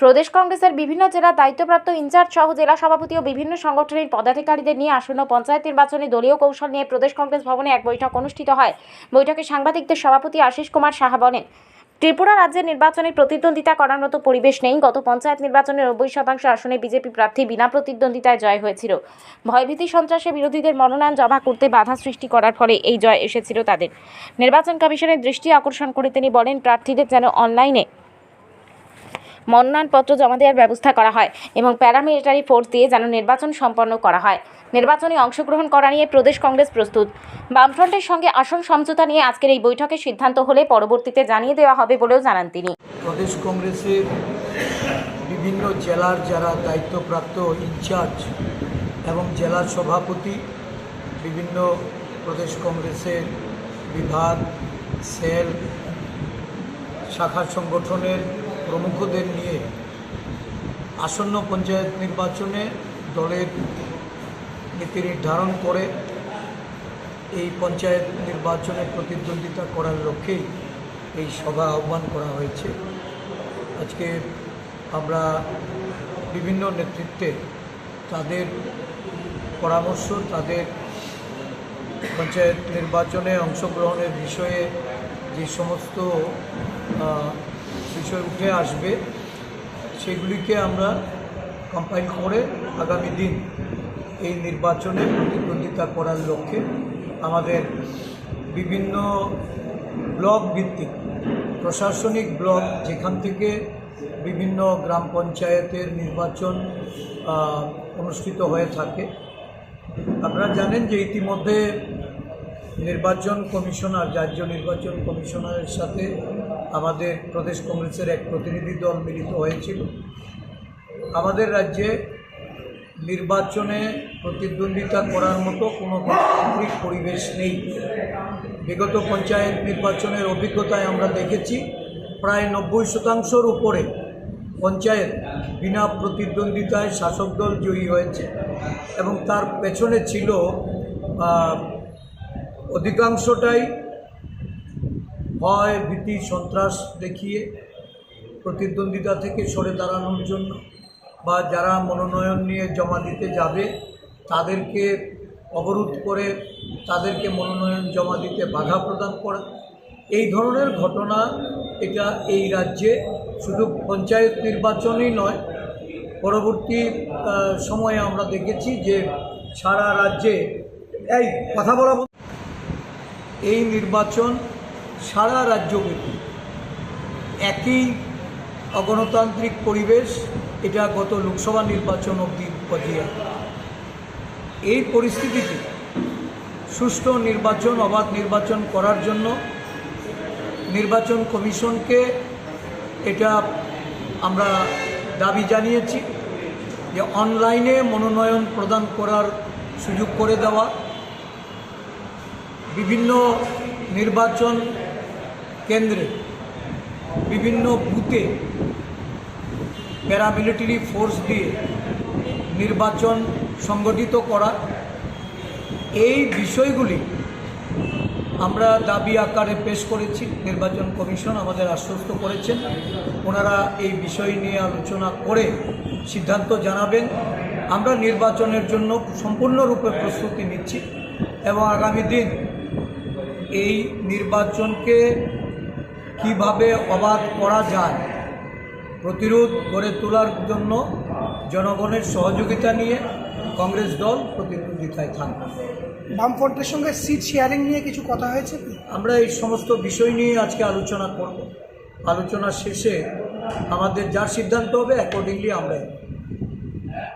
প্রদেশ কংগ্রেসের বিভিন্ন জেলার দায়িত্বপ্রাপ্ত ইনচার্জ সহ জেলা সভাপতি ও বিভিন্ন সংগঠনের পদাধিকারীদের নিয়ে আসন্ন পঞ্চায়েত নির্বাচনে দলীয় কৌশল নিয়ে প্রদেশ কংগ্রেস ভবনে এক বৈঠক অনুষ্ঠিত হয়। বৈঠকে সাংবাদিকদের সভাপতি আশিস কুমার সাহা বলেন, ত্রিপুরা রাজ্যের নির্বাচনে প্রতিদ্বন্দ্বিতা করার মতো পরিবেশ নেই। গত পঞ্চায়েত নির্বাচনে নব্বই শতাংশ আসনে বিজেপি প্রার্থী বিনা প্রতিদ্বন্দ্বিতায় জয় হয়েছিল। ভয়ভীতি সন্ত্রাসে বিরোধীদের মনোনয়ন জমা করতে বাধা সৃষ্টি করার ফলে এই জয় এসেছিল তাদের। নির্বাচন কমিশনের দৃষ্টি আকর্ষণ করে তিনি বলেন, প্রার্থীদের যেন অনলাইনে মনোনয়নপত্র জমা দেওয়ার ব্যবস্থা করা হয় এবং প্যারামিলিটারি ফোর্স দিয়ে যেন নির্বাচন সম্পন্ন করা হয়। নির্বাচনে অংশগ্রহণ করা নিয়ে প্রদেশ কংগ্রেস প্রস্তুত। বামফ্রন্টের সঙ্গে আসন সমঝোতা নিয়ে আজকের এই বৈঠকে সিদ্ধান্ত হলে পরবর্তীতে জানিয়ে দেওয়া হবে বলেও জানান তিনি। প্রদেশ কংগ্রেসের বিভিন্ন জেলার যারা দায়িত্বপ্রাপ্ত ইনচার্জ এবং জেলা সভাপতি, বিভিন্ন প্রদেশ কংগ্রেসের বিভাগ, সেল, শাখা সংগঠনের প্রমুখদের নিয়ে আসন্ন পঞ্চায়েত নির্বাচনে দলের নীতি নির্ধারণ করে এই পঞ্চায়েত নির্বাচনে প্রতিদ্বন্দ্বিতা করার লক্ষ্যেই এই সভা আহ্বান করা হয়েছে। আজকে আমরা বিভিন্ন নেতৃত্বে তাদের পরামর্শ, তাদের পঞ্চায়েত নির্বাচনে অংশগ্রহণের বিষয়ে যে সমস্ত বিষয় উঠে আসবে, সেগুলিকে আমরা কম্পাইল করে আগামী দিন এই নির্বাচনে প্রতিদ্বন্দ্বিতা করার লক্ষ্যে আমাদের বিভিন্ন ব্লক ভিত্তিক, প্রশাসনিক ব্লক যেখান থেকে বিভিন্ন গ্রাম পঞ্চায়েতের নির্বাচন অনুষ্ঠিত হয়ে থাকে। আপনারা জানেন যে ইতিমধ্যে নির্বাচন কমিশনার রাজ্য নির্বাচন কমিশনারের সাথে আমাদের প্রদেশ কংগ্রেসের এক প্রতিনিধি দল মিলিত হয়েছিল। আমাদের রাজ্যে নির্বাচনে প্রতিদ্বন্দ্বিতা করার মতো কোনো গণতান্ত্রিক পরিবেশ নেই। বিগত পঞ্চায়েত নির্বাচনের অভিজ্ঞতায় আমরা দেখেছি, প্রায় নব্বই শতাংশর উপরে পঞ্চায়েত বিনা প্রতিদ্বন্দ্বিতায় শাসক দল জয়ী হয়েছে এবং তার পেছনে ছিল অধিকাংশটাই ভয়, ভীতি, সন্ত্রাস দেখিয়ে প্রতিদ্বন্দ্বিতা থেকে সরে দাঁড়ানোর জন্য বা যারা মনোনয়ন নিয়ে জমা দিতে যাবে, তাদেরকে অবরোধ করে তাদেরকে মনোনয়ন জমা দিতে বাধা প্রদান করা। এই ধরনের ঘটনা এটা এই রাজ্যে শুধু পঞ্চায়েত নির্বাচনই নয়, পরবর্তী সময়ে আমরা দেখেছি যে সারা রাজ্যে, এই কথা বলা এই নির্বাচন সারা রাজ্যব্যাপী। একই অগণতান্ত্রিক পরিবেশ এটা গত লোকসভা নির্বাচন অবধি বজিয়ে এই পরিস্থিতিতে সুষ্ঠু নির্বাচন, অবাধ নির্বাচন করার জন্য নির্বাচন কমিশনকে এটা আমরা দাবি জানিয়েছি যে অনলাইনে মনোনয়ন প্রদান করার সুযোগ করে দেওয়া। বিভিন্ন নির্বাচন কেন্দ্রে বিভিন্ন বুথে প্যারামিলিটারি ফোর্স দিয়ে নির্বাচন সংগঠিত করা। এই বিষয়গুলি আমরা দাবি আকারে পেশ করেছি। নির্বাচন কমিশন আমাদের আশ্বস্ত করেছেন। ওনারা এই বিষয় নিয়ে আলোচনা করে সিদ্ধান্ত জানাবেন। আমরা নির্বাচনের জন্য সম্পূর্ণরূপে প্রস্তুতি নিচ্ছি এবং আগামী দিন এই নির্বাচনকে কীভাবে অবাধ করা যায়? প্রতিরোধ গড়ে তোলার জন্য জনগণের সহযোগিতা নিয়ে কংগ্রেস দল প্রতিদ্বন্দ্বিতায় থাকবে। বামফ্রন্টের সঙ্গে সিট শেয়ারিং নিয়ে কিছু কথা হয়েছে আমরা এই সমস্ত বিষয় নিয়ে আজকে আলোচনা করব। আলোচনা শেষে আমাদের যার সিদ্ধান্ত হবে অ্যাকর্ডিংলি আমরা।